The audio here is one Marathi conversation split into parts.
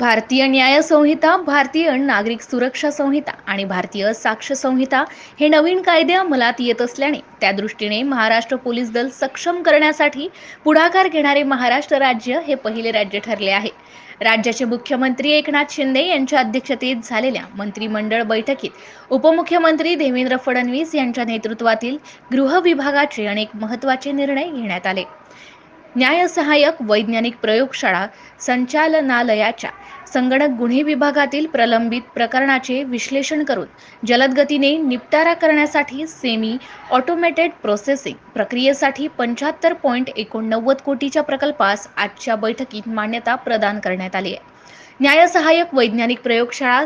भारतीय न्याय संहिता भारतीय नागरिक सुरक्षा संहिता आणि भारतीय साक्ष संहिता हे नवीन कायदे अंमलात येत असल्याने त्या दृष्टीने महाराष्ट्र पोलीस दल सक्षम करण्यासाठी पुढाकार घेणारे महाराष्ट्र राज्य हे पहिले राज्य ठरले आहे. राज्याचे मुख्यमंत्री एकनाथ शिंदे यांच्या अध्यक्षतेत झालेल्या मंत्रिमंडळ बैठकीत उपमुख्यमंत्री देवेंद्र फडणवीस यांच्या नेतृत्वातील गृह विभागाचे अनेक महत्त्वाचे निर्णय घेण्यात आले. न्यायसहाय्यक वैज्ञानिक प्रयोगशाळा संचालनालयाच्या संगणक गुन्हे विभागातील प्रलंबित प्रकरणाचे विश्लेषण करून जलद गतीने निपटारा करण्यासाठी सेमी ऑटोमेटेड प्रोसेसिंग प्रक्रियेसाठी पंच्याहत्तर पॉईंट एकोणनव्वद कोटीच्या प्रकल्पास आजच्या बैठकीत मान्यता प्रदान करण्यात आली आहे. न्याय सहाय्यक वैज्ञानिक प्रयोगशाळा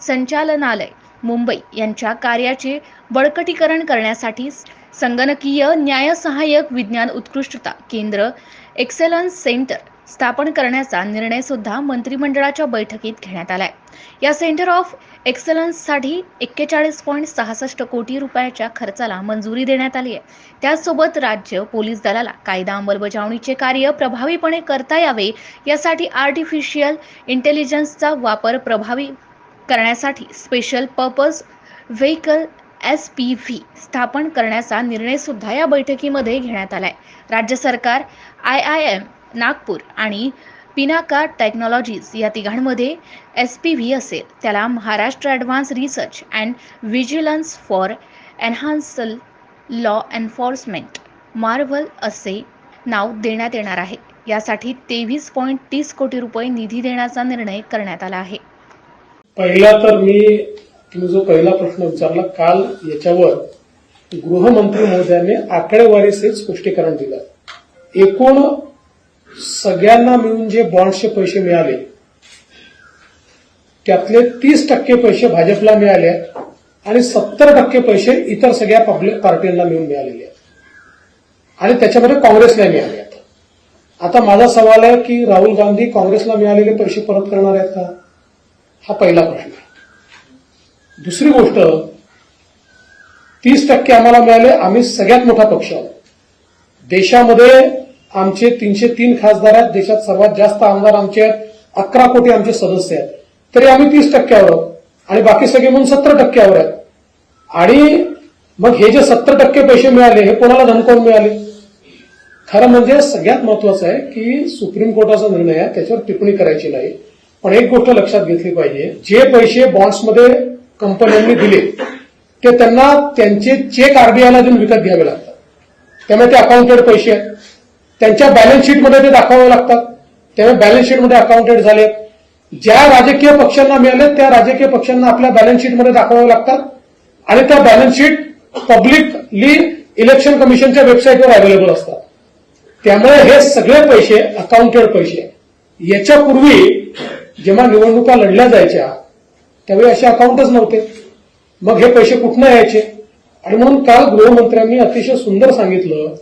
संचालनालय मुंबई यांच्या कार्याचे बळकटीकरण करण्यासाठी संगणकीय न्याय सहाय्यक विज्ञान उत्कृष्टता केंद्र एक्सेलन्स सेंटर स्थापन करण्याचा निर्णय सुद्धा मंत्रिमंडळाच्या बैठकीत घेण्यात आलाय. या सेंटर ऑफ एक्सलन्ससाठी एक्केचाळीस पॉईंट सहासष्ट कोटी रुपयाच्या खर्चाला मंजुरी देण्यात आली आहे. त्याचसोबत राज्य पोलीस दलाला कायदा अंमलबजावणीचे कार्य प्रभावीपणे करता यावे यासाठी आर्टिफिशियल इंटेलिजन्सचा वापर प्रभावी करण्यासाठी special purpose vehicle S P V स्थापन करण्याचा निर्णय सुद्धा या बैठकीमध्ये घेण्यात आलाय. राज्य सरकार आय आय एम नागपूर आणि पिनाका टेक्नॉलॉजीज या तिघांमध्ये एस पी व्ही असेल. त्याला Maharashtra advanced research and vigilance for enhanced law enforcement MARVEL असे नाव देण्यात येणार आहे. यासाठी तेवीस पॉईंट तीस कोटी रुपये निधी देण्याचा निर्णय करण्यात आला आहे. पहिला तर मी तुम्ही जो पहिला प्रश्न विचारला काल याच्यावर गृहमंत्री महोदयांनी आकडेवारीसहित स्पष्टीकरण दिलं. एकूण सगळ्यांना मिळून जे बॉन्ड्सचे पैसे मिळाले त्यातले तीस टक्के पैसे भाजपला मिळाले आणि सत्तर टक्के पैसे इतर सगळ्या पब्लिक पार्टींना मिळून मिळालेले आहेत. आणि त्याच्यामध्ये काँग्रेसला मिळाले आहेत. आता माझा सवाल आहे की राहुल गांधी काँग्रेसला मिळालेले पैसे परत करणार आहेत का? हा पहिला प्रश्न आहे. दुसरी गोष्ट तीस टक्के आम्हाला मिळाले आम्ही सगळ्यात मोठा पक्ष आहोत. देशामध्ये आमचे तीनशे तीन खासदार आहेत देशात सर्वात जास्त आमदार आमचे आहेत अकरा कोटी आमचे सदस्य आहेत. तरी आम्ही तीस टक्क्यावर आहोत आणि बाकी सगळे म्हणून सत्तर टक्क्यावर आहेत. आणि मग हे जे सत्तर टक्के पैसे मिळाले हे कोणाला धनकावून मिळाले? खरं म्हणजे सगळ्यात महत्वाचं आहे की सुप्रीम कोर्टाचा निर्णय आहे त्याच्यावर टिप्पणी करायची नाही. पण एक गोष्ट लक्षात घेतली पाहिजे जे पैसे बॉन्ड्समध्ये कंपन्यांनी दिले ते त्यांना त्यांचे चेक आरबीआयला देऊन विकत घ्यावे लागतात. त्यामुळे ते अकाउंटेड पैसे आहेत. त्यांच्या बॅलन्स शीटमध्ये ते दाखवावे लागतात. त्यामुळे बॅलन्स शीटमध्ये अकाउंटेड झाले. ज्या राजकीय पक्षांना मिळाले त्या राजकीय पक्षांना आपल्या बॅलन्स शीटमध्ये दाखवावे लागतात. आणि त्या बॅलन्स शीट पब्लिकली इलेक्शन कमिशनच्या वेबसाईटवर अवेलेबल असतात. त्यामुळे हे सगळे पैसे अकाउंटेड पैसे याच्यापूर्वी जेव्हा निवडणुका लढल्या जायच्या त्यावेळी असे अकाउंटच नव्हते. मग हे पैसे कुठनं यायचे? आणि म्हणून काल गृहमंत्र्यांनी अतिशय सुंदर सांगितलं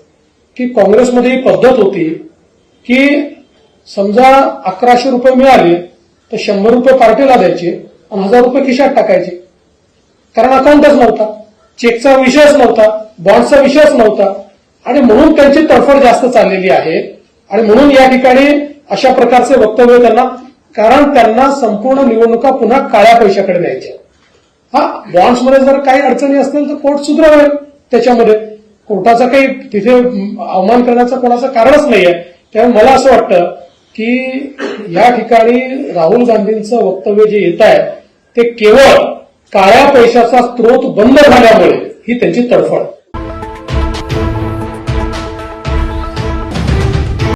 की काँग्रेसमध्ये ही पद्धत होती की समजा अकराशे रुपये मिळाले तर शंभर रुपये पार्टीला द्यायचे आणि हजार रुपये खिशात टाकायचे. कारण अकाउंटच नव्हता. चेकचा विषयच नव्हता. बॉन्डचा विषयच नव्हता. आणि म्हणून त्यांची तडफड जास्त चाललेली आहे. आणि म्हणून या ठिकाणी अशा प्रकारचे वक्तव्य त्यांना कारण त्यांना संपूर्ण निवडणुका पुन्हा काळ्या पैशाकडे न्यायच्या. हा बॉन्ड्समध्ये जर काही अडचणी असतील तर कोर्ट सुधारावेल त्याच्यामध्ये. कोर्टाचा काही तिथे अवमान करण्याचं कोणाचं कारणच नाहीये. त्यामुळे मला असं वाटतं की या ठिकाणी राहुल गांधींचं वक्तव्य जे येत आहे ते केवळ काळ्या पैशाचा स्रोत बंद झाल्यामुळे ही त्यांची तडफड.